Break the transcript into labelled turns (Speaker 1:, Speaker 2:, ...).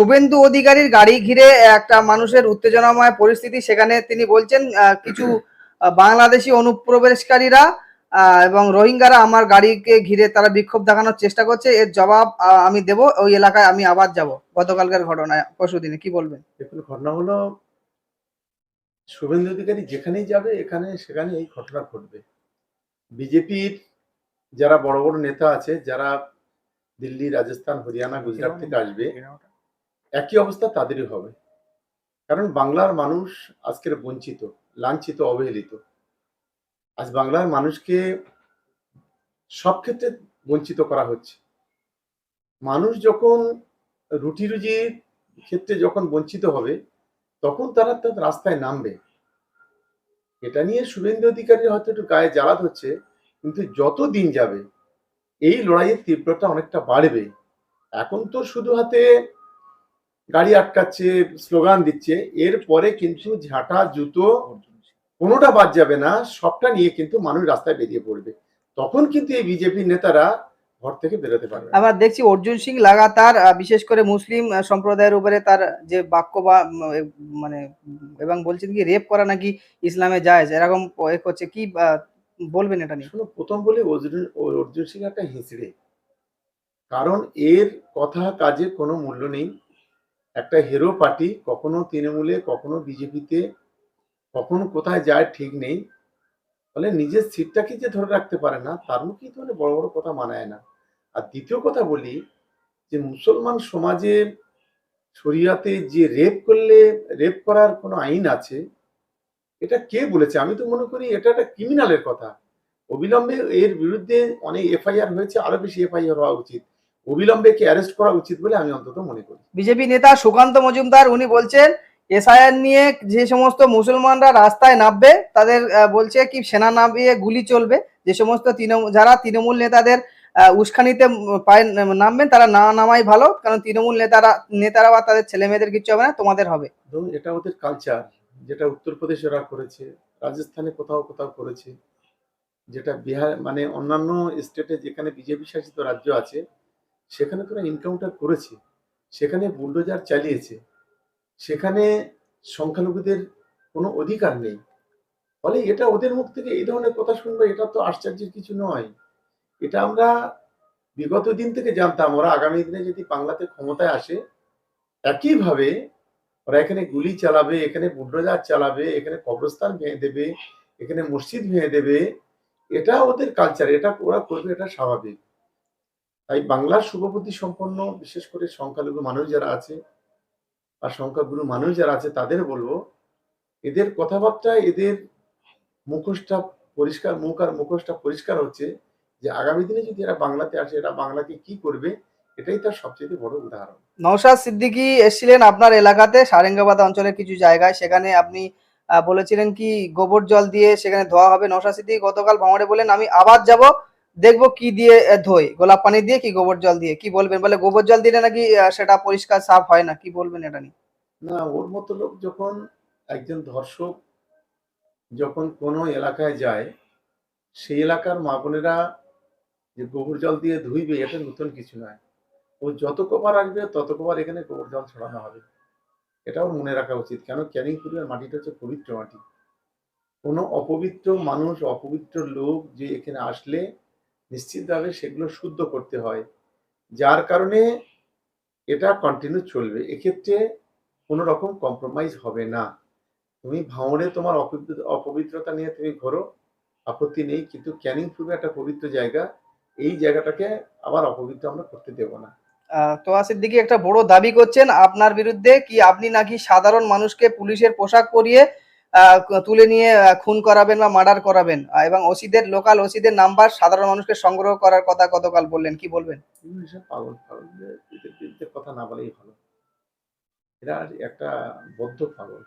Speaker 1: শুভেন্দু অধিকারীর গাড়ি ঘিরে একটা মানুষের উত্তেজনাময় পরিস্থিতি। সেখানে তিনি বলছেন কিছু বাংলাদেশি অনুপ্রবেশকারীরা এবং রোহিঙ্গারা আমার গাড়িকে ঘিরে তারা বিক্ষোভ দেখানোর চেষ্টা করছে। এর জবাব আমি দেব ওই এলাকায় আমি আবার যাব। গতকালকার ঘটনায় পরশুদিনে কি বলবেন?
Speaker 2: দেখুন ঘটনা হলো শুভেন্দু অধিকারী যেখানেই যাবে এখানে সেখানে এই ঘটনা ঘটবে। বিজেপির যারা বড় বড় নেতা আছে যারা দিল্লি রাজস্থান হরিয়ানা গুজরাট থেকে আসবে একই অবস্থা তাদেরই হবে। কারণ বাংলার মানুষ আজকের বঞ্চিত, লাঞ্ছিত, অবহেলিত। আজ বাংলার মানুষকে সব ক্ষেত্রে বঞ্চিত করা হচ্ছে। মানুষ যখন রুটি রুজির ক্ষেত্রে যখন বঞ্চিত হবে, তখন তারা তার রাস্তায় নামবে। এটা নিয়ে শুভেন্দু অধিকারী হয়তো একটু গায়ে জ্বালা হচ্ছে, কিন্তু যত দিন যাবে, এই লড়াইয়ের তীব্রতা অনেকটা বাড়বে। এখন তো শুধু হাতে গাড়ি আটকাচ্ছে স্লোগান দিচ্ছে এরপরে কিন্তু ঝাঁটা জুতো কোনোটা বাদ যাবে না সবটা নিয়ে কিন্তু মানুষ রাস্তায় বেরিয়ে পড়বে। তখন কিন্তু এই বিজেপির নেতারা ঘর থেকে বেরোতে পারবে
Speaker 1: আবার দেখছি অর্জুন সিং লাগাতার বিশেষ করে মুসলিম সম্প্রদায়ের উপরে তার যে বাক্য বা মানে এবং বলছেন কি রেপ করা নাকি ইসলামে যায় এরকম করছে কি বলবেন এটা নিয়ে?
Speaker 2: শোনো প্রথম বলি অর্জুন অর্জুন সিং একটা হিঁচড়ে। কারণ এর কথা কাজে কোনো মূল্য নেই। একটা হিরো পার্টি কখনো তৃণমূলে, কখনো বিজেপিতে, কখনো কোথায় যায় ঠিক নেই। ফলে নিজের সিটটাকে যে ধরে রাখতে পারে না, তার মুখেই তো মানে বড় বড় কথা মানায় না। আর দ্বিতীয় কথা বলি যে, মুসলমান সমাজে শরিয়াতে যে রেপ করলে রেপ করার কোনো আইন আছে, এটা কে বলেছে? আমি তো মনে করি এটা একটা ক্রিমিনালের কথা। অবিলম্বে এর বিরুদ্ধে অনেক এফআইআর হয়েছে, আরও বেশি এফআইআর হওয়া উচিত। অবিলম্বে কে অ্যারেস্ট করা উচিত বলে আমি অন্তত মনে করি।
Speaker 1: বিজেপি নেতা সুকান্ত মজুমদার উনি বলছেন এসআইআর নিয়ে যে সমস্ত মুসলমানরা রাস্তায় নামবে তাদের বলছে কি সেনা নামিয়ে গুলি চলবে। যে সমস্ত তৃণমূল যারা তৃণমূল নেতাদের উস্কানিতে পায়ে নামবেন তারা না নামাই ভালো কারণ তৃণমূল নেতারা নেতারা বা তাদের ছেলে মেয়েদের কিছু হবে না তোমাদের হবে।
Speaker 2: ধরুন এটা ওদের কালচার যেটা উত্তরপ্রদেশে ওরা করেছে রাজস্থানে কোথাও কোথাও করেছে যেটা বিহার মানে অন্যান্য স্টেটে যেখানে বিজেপি শাসিত রাজ্য আছে সেখানে তোরা এনকাউন্টার করেছে, সেখানে বুলডোজার চালিয়েছে, সেখানে সংখ্যালঘুদের কোনো অধিকার নেই। ফলে এটা ওদের মুখ থেকে এই ধরনের কথা শুনব, এটা তো আশ্চর্যের কিছু নয়। এটা আমরা বিগত দিন থেকে জানতাম, ওরা আগামী দিনে যদি বাংলাতে ক্ষমতায় আসে, একইভাবে ওরা এখানে গুলি চালাবে, এখানে বুলডোজার চালাবে, এখানে কবরস্থান ভেঙে দেবে, এখানে মসজিদ ভেঙে দেবে, এটা ওদের কালচার এটা ওরা করবে, এটা স্বাভাবিক। তাই বাংলার শুভবুদ্ধি সম্পন্ন, বিশেষ করে সংখ্যালঘু মানুষ যারা আছে, আর সংখ্যাগুরু মানুষ যারা আছে, তাদের বলব, এদের কথাবার্তা এদের মুখোশটা পরিষ্কার, মুখ আর মুখোশটা পরিষ্কার হচ্ছে যে, আগামী দিনে যদি এরা বাংলাতে আসে, এরা বাংলাকে কি করবে, এটাই তার সবচেয়ে বড় উদাহরণ।
Speaker 1: নওশাদ সিদ্দিকী এসেছিলেন আপনার এলাকাতে, সারেঙ্গাবাদ অঞ্চলের কিছু জায়গায়। সেখানে আপনি বলেছিলেন কি, গোবর জল দিয়ে সেখানে ধোয়া হবে। নওশাদ সিদ্দিকী গতকাল ভাঙড়ে বলেন আমি আবার যাব। দেখব কি দিয়ে ধোই। গোলাপ পানি দিয়ে কি গোবর জল দিয়ে? কি বলবেন? বলে গোবর জল দিলে নাকি সেটা পরিষ্কার সাফ হয় না? কি বলবেন এটা নিয়ে?
Speaker 2: না, ওর মতো লোক যখন একজন ধর্ষক যখন কোনো এলাকায় যায়, সেই এলাকার মা বোনেরা যে গোবর জল দিয়ে ধুইবে, এটা নতুন কিছু নয়। ও যত কবার আসবে, তত কবার এখানে গোবর জল ছড়ানো হবে। এটাও মনে রাখা উচিত। কেন? ক্যানিং পুরের মাটিটা হচ্ছে পবিত্র মাটি। কোনো অপবিত্র মানুষ, অপবিত্র লোক যে এখানে আসলে নিশ্চিতভাবে সেগুলো শুদ্ধ করতে হয়। যার কারণে এটা কন্টিনিউ চলবে। এক্ষেত্রে কোনো রকম কম্প্রোমাইজ হবে না। তুমি ভাঙড়ে তোমার অপবিত্রতা নিয়ে তুমি ঘোরো। আপত্তি নেই, কিন্তু ক্যানিং পূর্বে একটা পবিত্র জায়গা। এই জায়গাটাকে আবার অপবিত্র আমরা করতে দেবো না।
Speaker 1: তোয়া সিদ্দিকী একটা বড় দাবি করছেন আপনার বিরুদ্ধে কি আপনি নাকি সাধারণ মানুষকে পুলিশের পোশাক পরিয়ে তুলে নিয়ে খুন করাবেন বা মার্ডার করাবেন। এবং ওসিদের, লোকাল ওসিদের নাম্বার সাধারণ মানুষকে সংগ্রহ করার কথা গতকাল বললেন। কি বলবেন?
Speaker 2: পাগল কথা না বলেই ভালো। এরা একটা বদ্ধ পাগল।